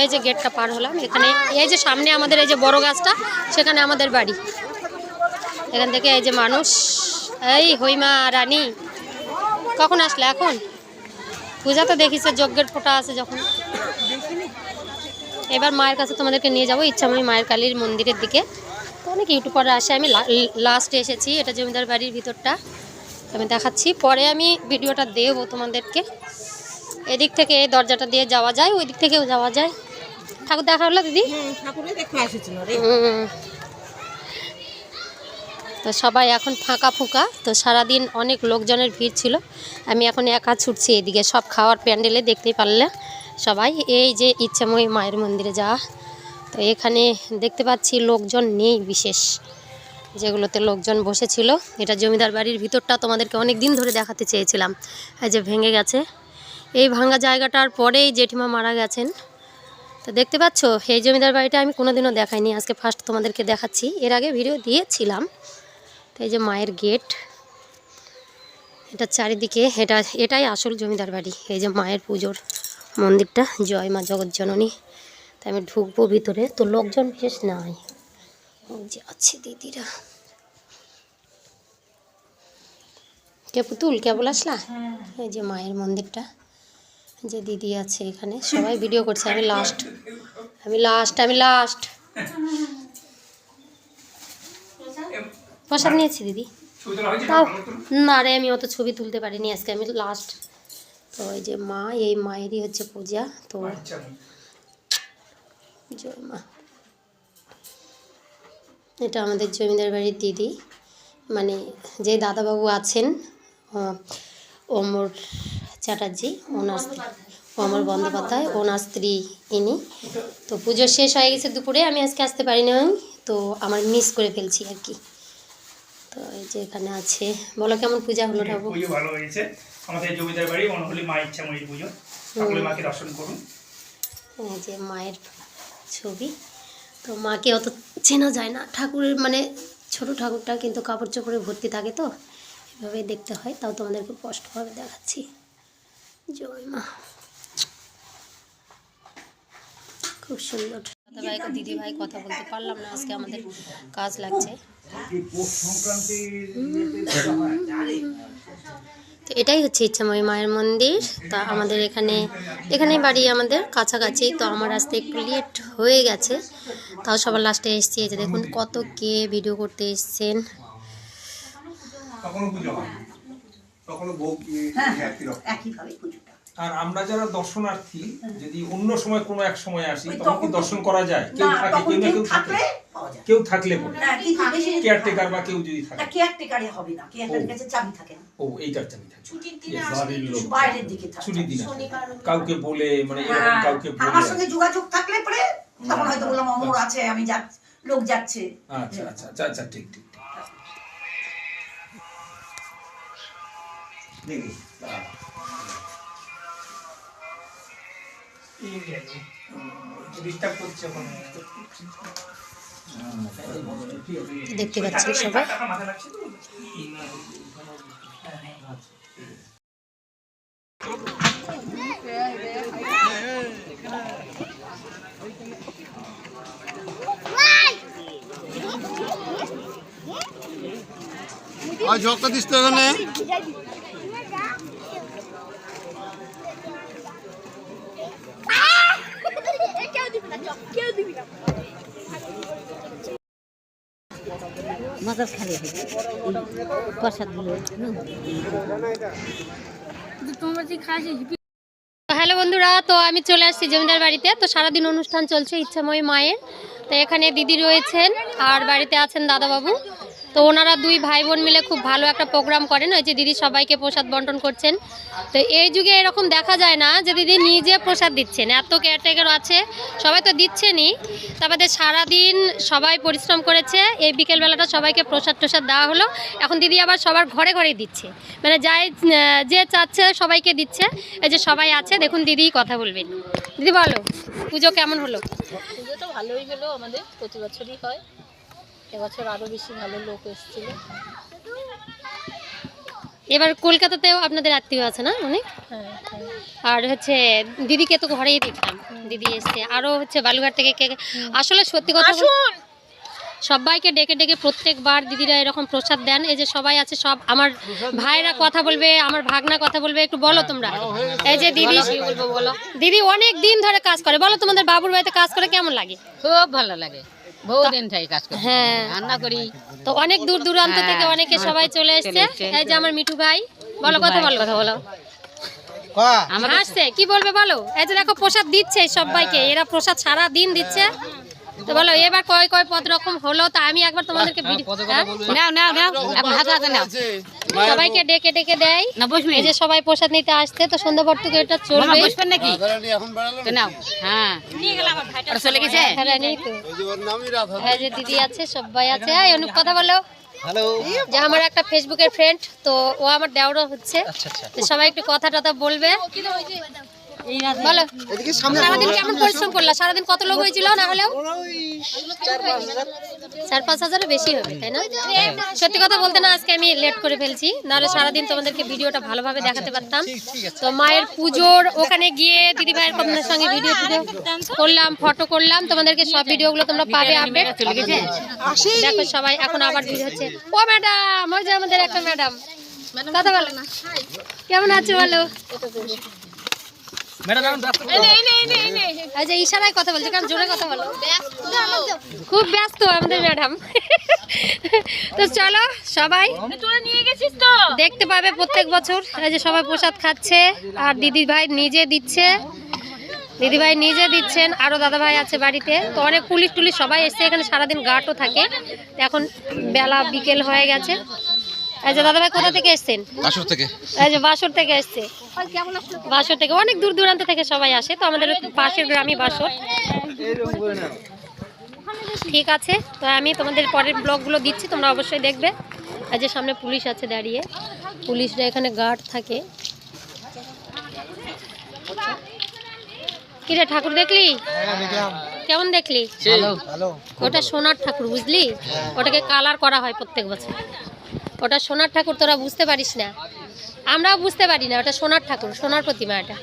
এই যে গেটটা পার হলাম, এখানে এই যে সামনে আমাদের এই যে বড় গাছটা, সেখানে আমাদের বাড়ি। এখান থেকে এই যে মানুষ, এই হইমা রানী, কখন আসলে এখন? পূজা তো দেখিছে, যজ্ঞের ফোটা আছে যখন। এবার মায়ের কাছে তোমাদেরকে নিয়ে যাব ইচ্ছাময়ী মায়ের কালীর মন্দিরের দিকে। তো অনেক ইউটিউবাররা আসে, আমি লাস্টে এসেছি, এটা জমিদার বাড়ির ভিতরটা। আমি দেখাচ্ছি, পরে আমি ভিডিওটা দেবো তোমাদেরকে। এদিক থেকে এই দরজাটা দিয়ে যাওয়া যায় ওই দিক থেকেও যাওয়া যায়। ঠাকুর দেখা হলো দিদি। তো সবাই এখন ফাঁকা ফুঁকা তো সারাদিন অনেক লোকজনের ভিড় ছিল। আমি এখন একা ছুটছি এদিকে সব খাওয়ার প্যান্ডেলে দেখতেই পারলে সবাই। এই যে ইচ্ছাময়ী মায়ের মন্দিরে যাওয়া তো এখানে দেখতে পাচ্ছি লোকজন নেই বিশেষ যেগুলোতে লোকজন বসেছিল। এটা জমিদার বাড়ির ভিতরটা তোমাদেরকে অনেক দিন ধরে দেখাতে চেয়েছিলাম। এই যে ভেঙে গেছে এই ভাঙা জায়গাটার পরেই জেঠিমা মারা গেছেন। তো দেখতে পাচ্ছ এই জমিদার বাড়িটা আমি কোনোদিনও দেখাইনি আজকে ফার্স্ট তোমাদেরকে দেখাচ্ছি। এর আগে ভিডিও দিয়েছিলাম তো এই যে মায়ের গেট এটা চারিদিকে এটা এটাই আসল জমিদার বাড়ি এই যে মায়ের পুজোর মন্দিরটা জয় মা জগৎজননী তাই আমি ঢুকবো ভিতরে তো লোকজন বিশেষ নাই। যে আছে দিদিরা। কে পুতুল কেবল আসলা? এই যে মায়ের মন্দিরটা। যে দিদি আছে এখানে সবাই ভিডিও করছে আমি লাস্ট আমি লাস্ট আমি লাস্ট প্রসাদ নিয়েছি দিদি। তাও না রে আমি অত ছবি তুলতে পারিনি আজকে আমি লাস্ট তো এই যে মা এই মায়েরই হচ্ছে পূজা তো জয় মা এটা আমাদের জমিদার বাড়ির দিদি। মানে যে দাদাবাবু আছেন অমর চ্যাটার্জি ওনার স্ত্রী। অমর বন্দ্যোপাধ্যায় ওনার স্ত্রী ইনি। তো পুজো শেষ হয়ে গেছে দুপুরে আমি আজকে আসতে পারি না তো আমার মিস করে ফেলছি আর কি। তো এই যে এখানে আছে। বলো কেমন পূজা হলো ঠাকুর? পুজো ভালো হয়েছে। আমাদের জমিদার বাড়ি অনহলি মা ইচ্ছাময়ী পুজো। সকলে মাকে দর্শন করুন। এই যে মায়ের ছবি। তো মাকে অত চেনা যায় না। ঠাকুরের মানে ছোট ঠাকুরটা কিন্তু কাপড় চোপড়ে ভর্তি থাকে তো এভাবেই দেখতে হয়। তাও তোমাদেরকে স্পষ্টভাবে দেখাচ্ছি। জয় মা খুব সুন্দর। দাদা ভাই দিদি ভাই কথা বলতে পারলাম না, আজকে আমাদের কাজ লাগছে। তো এটাই হচ্ছে ইচ্ছাময়ী মায়ের মন্দির। তা আমাদের এখানে, এখানেই বাড়ি আমাদের কাছাকাছি, তো আমার আসতে একটু লেট হয়ে গেছে। তাও সবার লাস্টে এসেছি যে দেখুন কত কে ভিডিও করতে এসছেন। তখনও হয় বউ হ্যাঁ একইভাবে পুজোটা। আর আমরা যারা দর্শনার্থী যদি অন্য সময় কোনো এক সময় আসি তখন কি দর্শন করা যায়? কেউ থাকে কেউ না কেউ থাকে। থাকলে পাওয়া যায়। কেউ থাকলে যদি কেয়ারটেকার বা কেউ যদি থাকে। কেয়ারটেকারে হবে না। কেয়ারটেকারের কাছে চাবি থাকে না। ও এইটার চাবি থাকে। Yes. বাইরের দিকে থাকে। ছুটির দিন। কাউকে বলে মানে এরকম হ্যাঁ, কাউকে আমার সঙ্গে যোগাযোগ থাকলে পরে তখন হয়তো বললাম অমর আছে আমি যাচ্ছি লোক যাচ্ছে। আচ্ছা আচ্ছা আচ্ছা আচ্ছা ঠিক ঠিক। দেখি দেখতে পাচ্ছি সবাই। আর ঝক্কা দিস তো এখানে। মাজার খালি প্রসাদগুলো হ্যালো বন্ধুরা তো আমি চলে আসছি জমিদার বাড়িতে। তো সারাদিন অনুষ্ঠান চলছে ইচ্ছাময় মায়ের। তো এখানে দিদি রয়েছেন আর বাড়িতে আছেন দাদাবাবু। তো ওনারা দুই ভাই বোন মিলে খুব ভালো একটা প্রোগ্রাম করেন। ওই যে দিদি সবাইকে প্রসাদ বন্টন করছেন। তো এই যুগে এরকম দেখা যায় না যে দিদি নিজে প্রসাদ দিচ্ছেন। এত কেয়ারটেকার আছে, সবাই তো দিচ্ছেনই। তারপরে সারাদিন সবাই পরিশ্রম করেছে, এই বিকেলবেলাটা সবাইকে প্রসাদ টসাদ দেওয়া হলো। এখন দিদি আবার সবার ঘরে ঘরেই দিচ্ছে। মানে যাই যে চাচ্ছে সবাইকে দিচ্ছে। এই যে সবাই আছে, দেখুন দিদি কথা বলবেন। দিদি বলো, পুজো কেমন হলো? পুজো তো ভালোই হলো আমাদের, প্রতি বছরই হয়। এবছর আরও বেশি ভালো লোক এসেছিল। এবার কলকাতাতেও আপনাদের আত্মীয় আছে না অনেক? হ্যাঁ হ্যাঁ। আর হচ্ছে দিদিকে তো ঘরেই দেখলাম। দিদি এসছে। আরও হচ্ছে বালুঘাট থেকে কে আসলে সত্যি কথা সবাইকে ডেকে ডেকে প্রত্যেকবার দিদিরা এরকম প্রসাদ দেন। এই যে সবাই আছে সব আমার ভাইরা কথা বলবে আমার ভাগনা কথা বলবে একটু বলো তোমরা। এই যে দিদি বলো। দিদি অনেক দিন ধরে কাজ করে। বলো তোমাদের বাবুর বাড়িতে কাজ করে কেমন লাগে? খুব ভালো লাগে। বহুদিন থেকে কাজ করি হ্যাঁ রান্না করি। তো অনেক দূর দূরান্ত হ্যাঁ, থেকে অনেকে সবাই চলে এসছে। এই যে আমার মিঠু ভাই বলো কথা বলো কথা বলো। আমাদের কি বলবে বলো? এই যে দেখো প্রসাদ দিচ্ছে সবাইকে। এরা প্রসাদ সারা দিন দিচ্ছে। তো বলো এবার কয় কয় পদ রকম হলো তা আমি একবার তোমাদেরকে ভিডি- হ্যাঁ? নাও নাও নাও এখন হাতে হাতে নাও। সবাইকে ডেকে ডেকে দেয়। না বসবি। এই যে সবাই প্রসাদ নিতে আসছে তো সন্ধ্যা পর থেকে এটা চলবে। বসবেন নাকি? এখন বেড়ালো তো নাও। হ্যাঁ। চলে গেছে? হ্যাঁ নেই তো। ওই যে ওর নামই রাধা এই যে দিদি আছে সবাই আছে। এই অনুপ কথা বলো। যে আমার একটা ফেসবুকের ফ্রেন্ড তো ও আমার দেওরও হচ্ছে। তো সবাই একটু কথা টথা বলবে। বলো। সারাদিন কেমন পরিশ্রম করলা? সারাদিন কত লোক হয়েছিল না হলেও? চার পাঁচ হাজারও বেশি হবে তাই না? সত্যি কথা বলতে না আজকে আমি লেট করে ফেলছি। নাহলে সারাদিন তোমাদেরকে ভিডিওটা ভালোভাবে দেখাতে পারতাম। তো মায়ের পুজোর ওখানে গিয়ে দিদি ভাইয়ের আপনাদের সঙ্গে ভিডিও টিডিও করলাম ফটো করলাম। তোমাদেরকে সব ভিডিওগুলো তোমরা পাবে আপডেট দেখো সবাই এখন আবার ভিড় হচ্ছে। ও ম্যাডাম ওই যে আমাদের একটা ম্যাডাম কথা বলো না। কেমন আছো বলো? ইশারায় কথা বলছে কারণ জোরে কথা বলো? খুব ব্যস্ত আমাদের ম্যাডাম। তো চলো সবাই দেখতে পাবে প্রত্যেক বছর এই যে সবাই প্রসাদ খাচ্ছে আর দিদি ভাই নিজে দিচ্ছে। দিদি ভাই নিজে দিচ্ছেন আরও দাদা ভাই আছে বাড়িতে। তো অনেক পুলিশ টুলিশ সবাই এসছে এখানে সারাদিন গার্ডও থাকে। এখন বেলা বিকেল হয়ে গেছে। এই যে কোথা থেকে এসছেন বাসর থেকে। এই যে বাসর থেকে এসছে বাসর থেকে অনেক দূর দূরান্ত থেকে সবাই আসে তো আমাদের পাশের গ্রামই বাসর। ঠিক আছে তো আমি তোমাদের পরের ব্লগগুলো দিচ্ছি তোমরা অবশ্যই দেখবে। এই যে সামনে পুলিশ আছে দাঁড়িয়ে। পুলিশরা এখানে গার্ড থাকে। কিরে ঠাকুর দেখলি? কেমন দেখলি? ওটা সোনার ঠাকুর বুঝলি? ওটাকে কালার করা হয় প্রত্যেক বছর। ওটা সোনার ঠাকুর, তোরা বুঝতে পারিস না। আমরাও বুঝতে পারি না, ওটা সোনার ঠাকুর, সোনার প্রতিমা এটা।